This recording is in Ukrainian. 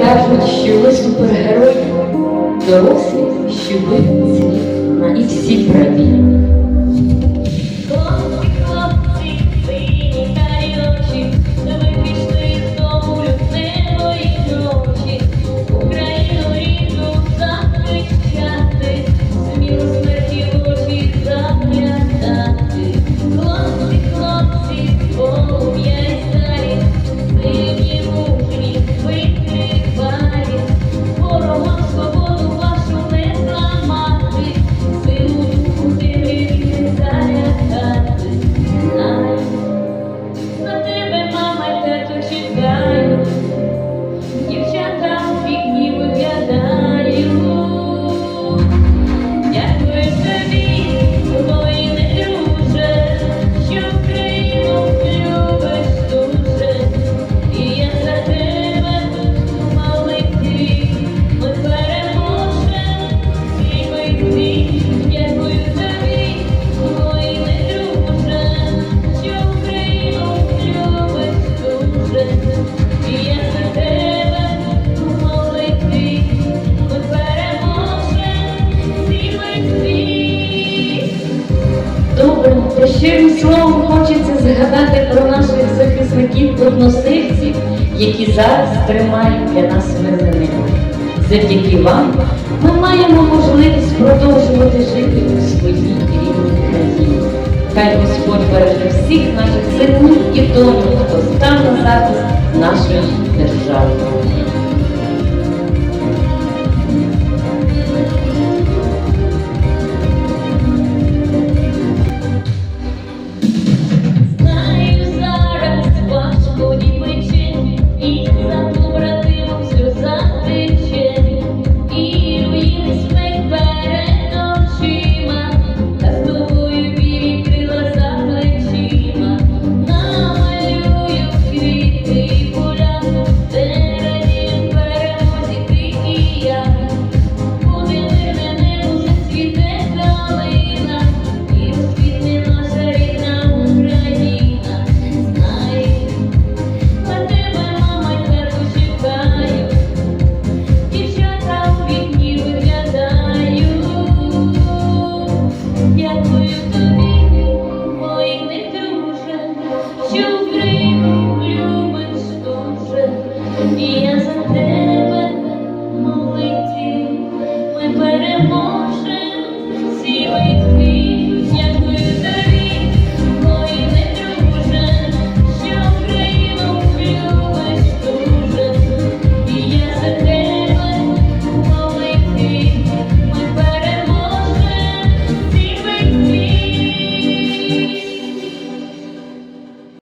кажуть, що ви супергерої, дорослі, що ви цілі і всі праві. Та щирим словом хочеться згадати про наших захисників односильців, які зараз тримають для нас мир Завдяки вам ми маємо можливість продовжувати жити у своїй Хай Господь береже всіх наших синів і тому, хто став на захист нашої держави.